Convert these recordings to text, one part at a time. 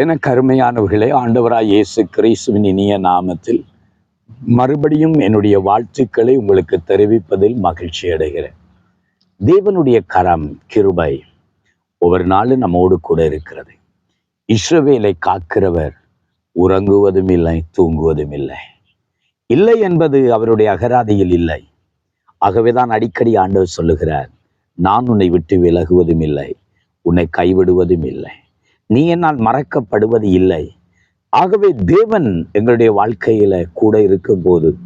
என கருமையானவர்களே ஆண்டவராய் இயேசு கிறிஸ்துவின் இனிய நாமத்தில் மறுபடியும் என்னுடைய வாழ்த்துக்களை உங்களுக்கு தெரிவிப்பதில் மகிழ்ச்சி அடைகிறேன். தேவனுடைய கரம் கிருபை ஒவ்வொரு நாளும் நம்மோடு கூட இருக்கிறது. இஸ்ரவேலை காக்கிறவர் உறங்குவதும் இல்லை தூங்குவதும் இல்லை. இல்லை என்பது அவருடைய அகராதியில் இல்லை. ஆகவேதான் அடிக்கடி ஆண்டவர் சொல்லுகிறார் நான் உன்னை விட்டு விலகுவதும் இல்லை உன்னை கைவிடுவதும் இல்லை. நீ என்னால் மறக்கப்படுவது இல்லை. ஆகவே தேவன் எங்களுடைய வாழ்க்கையில கூட இருக்கும்போது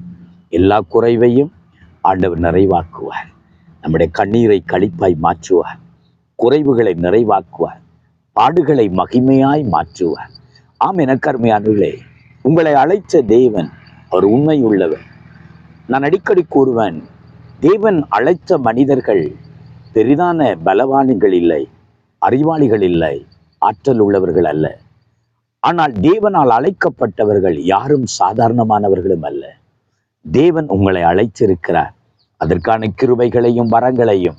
எல்லா குறைவையும் ஆண்டவர் நிறைவாக்குவார். நம்முடைய கண்ணீரை கழிப்பாய் மாற்றுவார். குறைவுகளை நிறைவாக்குவார். பாடுகளை மகிமையாய் மாற்றுவார். ஆம் எனக்கருமையானவர்களே உங்களை அழைத்த தேவன் அவர் உண்மை உள்ளவர் நான் அடிக்கடி கூறுவேன் தேவன் அழைத்த மனிதர்கள் பெரிதான பலவான்கள் இல்லை அறிவாளிகள் இல்லை. ஆற்றல் உள்ளவர்கள் அல்ல. ஆனால் தேவனால் அழைக்கப்பட்டவர்கள் யாரும் சாதாரணமானவர்களும் அல்ல. தேவன் உங்களை அழைத்திருக்கிறார். அதற்கான கிருபைகளையும் வரங்களையும்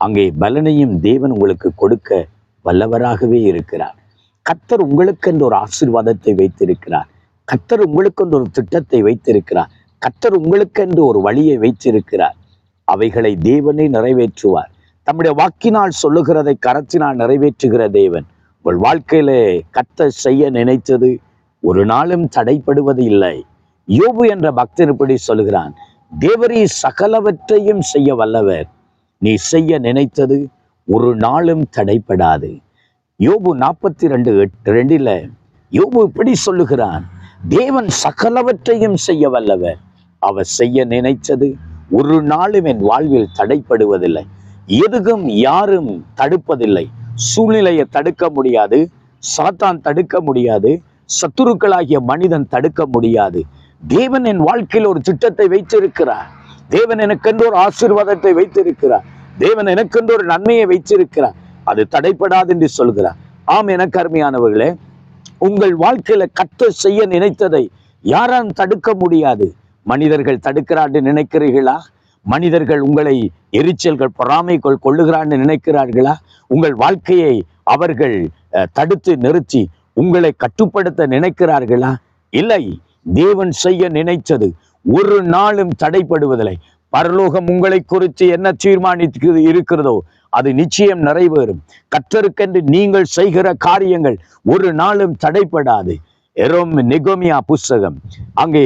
அங்கே பலனையும் தேவன் உங்களுக்கு கொடுக்க வல்லவராகவே இருக்கிறார். கத்தர் உங்களுக்கென்று ஒரு ஆசீர்வாதத்தை வைத்திருக்கிறார். கத்தர் உங்களுக்கென்று ஒரு திட்டத்தை வைத்திருக்கிறார். கத்தர் உங்களுக்கென்று ஒரு வழியை வைத்திருக்கிறார். அவைகளை தேவனே நிறைவேற்றுவார். தம்முடைய வாக்கினால் சொல்லுகிறதை கரத்தினால் நிறைவேற்றுகிற தேவன் உங்கள் வாழ்க்கையிலே கத்த செய்ய நினைத்தது ஒரு நாளும் தடைப்படுவது இல்லை. யோபு என்ற பக்தன் இப்படி சொல்லுகிறான் தேவரி சகலவற்றையும் செய்ய வல்லவர். நீ செய்ய நினைத்தது ஒரு நாளும் தடைப்படாது. யோபு நாற்பத்தி ரெண்டு எட்டு ரெண்டில் யோபு இப்படி சொல்லுகிறான் தேவன் சகலவற்றையும் செய்ய வல்லவர். அவர் செய்ய நினைத்தது ஒரு நாளும் என் வாழ்வில் தடைப்படுவதில்லை. எதுவும் யாரும் தடுப்பதில்லை. சூழ்நிலையை தடுக்க முடியாது. சாத்தான் தடுக்க முடியாது. சத்துருக்களாகிய மனிதன் தடுக்க முடியாது. தேவன் என் வாழ்க்கையில் ஒரு திட்டத்தை வைத்திருக்கிறார். தேவன் எனக்கென்று ஒரு ஆசீர்வாதத்தை வைத்திருக்கிறார். தேவன் எனக்கென்று ஒரு நன்மையை வைத்திருக்கிறார். அது தடைப்படாது என்று சொல்கிறார். ஆம் எனக்கு அருமையானவர்களே உங்கள் வாழ்க்கையில கத்த செய்ய நினைத்ததை யாராலும் தடுக்க முடியாது. மனிதர்கள் தடுக்கிறான்னு நினைக்கிறீர்களா? மனிதர்கள் உங்களை எரிச்சல்கள் பொறாமைக்குள் கொள்ளுகிறான்னு நினைக்கிறார்களா? உங்கள் வாழ்க்கையை அவர்கள் தடுத்து நிறுத்தி உங்களை கட்டுப்படுத்த நினைக்கிறார்களா? இல்லை தேவன் செய்ய நினைத்தது ஒரு நாளும் தடைப்படுவதில்லை. பரலோகம் உங்களை குறித்து என்ன தீர்மானித்து இருக்கிறதோ அது நிச்சயம் நிறைவேறும். கத்தருக்கென்று நீங்கள் செய்கிற காரியங்கள் ஒரு நாளும் தடைப்படாது. எரோம் நெகோமியா புஸ்தகம். அங்கே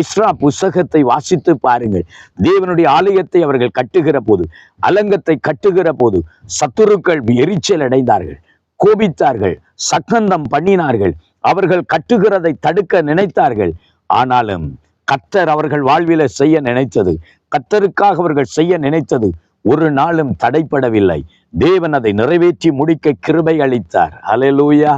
இஸ்ரா புஸ்தகத்தை வாசித்து பாருங்கள். தேவனுடைய ஆலயத்தை அவர்கள் கட்டுகிற போது அலங்கத்தை கட்டுகிற போது சத்துருக்கள் எரிச்சல் அடைந்தார்கள். கோபித்தார்கள் சக்கந்தம் பண்ணினார்கள். அவர்கள் கட்டுகிறதை தடுக்க நினைத்தார்கள். ஆனாலும் கத்தர் அவர்கள் வாழ்வில செய்ய நினைத்தது கத்தருக்காக அவர்கள் செய்ய நினைத்தது ஒரு நாளும் தடைப்படவில்லை. தேவன் அதை நிறைவேற்றி முடிக்க கிருபை அளித்தார். அலலூயா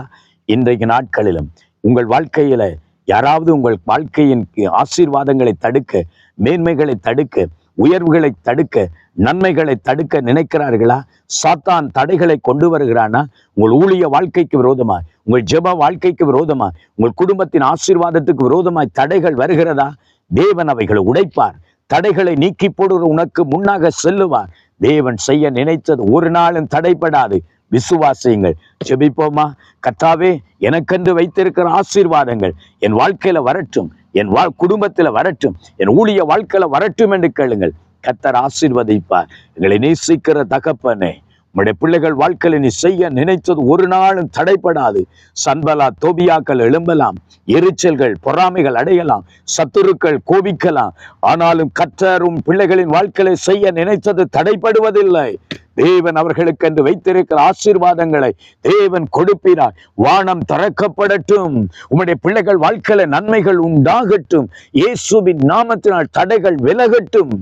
இன்றைக்கு நாட்களிலும் உங்கள் வாழ்க்கையில யாராவது உங்கள் வாழ்க்கையின் ஆசீர்வாதங்களை தடுக்க மேன்மைகளை தடுக்க உயர்வுகளை தடுக்க நன்மைகளை தடுக்க நினைக்கிறார்களா? சாத்தான் தடைகளை கொண்டு வருகிறானா? உங்கள் ஊழிய வாழ்க்கைக்கு விரோதமாய் உங்கள் ஜெப வாழ்க்கைக்கு விரோதமாய் உங்கள் குடும்பத்தின் ஆசீர்வாதத்துக்கு விரோதமாய் தடைகள் வருகிறதா? தேவன் அவைகளை உடைப்பார். தடைகளை நீக்கி போடுகிற உனக்கு முன்னாக செல்லுவார். தேவன் செய்ய நினைத்தது ஒரு நாளும் தடைப்படாது விசுவாசியுங்கள். ஜெபிப்போமா? கத்தாவே எனக்கென்று வைத்திருக்கிற ஆசீர்வாதங்கள் என் வாழ்க்கையில வரட்டும் என் வா குடும்பத்துல வரட்டும் என் ஊழிய வாழ்க்கையில வரட்டும் என்று கேளுங்கள். கத்தர் ஆசீர்வதிப்பார். எங்களை நேசிக்கிற தகப்பனே உம்முடைய பிள்ளைகள் வாழ்க்கையில நீ செய்ய நினைத்தது ஒரு நாளும் தடைப்படாது சன்பலா தோபியாக்கள் எழும்பலாம் எரிச்சல்கள் பொறாமைகள் அடையலாம் சத்துருக்கள் கோபிக்கலாம். ஆனாலும் கற்றரும் பிள்ளைகளின் வாழ்க்கையை செய்ய நினைத்தது தடைப்படுவதில்லை தேவன் அவர்களுக்கென்று வைத்திருக்கிற ஆசீர்வாதங்களை தேவன் கொடுப்பினார். வானம் திறக்கப்படட்டும். உம்முடைய பிள்ளைகள் வாழ்க்கையில நன்மைகள் உண்டாகட்டும். இயேசுவின் நாமத்தினால் தடைகள் விலகட்டும்.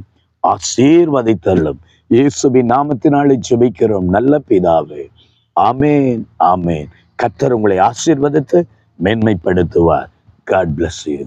ஆசீர்வதித்தள்ளும். இயேசுவின் நாமத்தினாலே ஜெபிக்கிறோம். நல்ல பிதாவே. ஆமேன் ஆமேன். கத்தர் உங்களை ஆசீர்வதித்து மேன்மைப்படுத்துவார். God bless you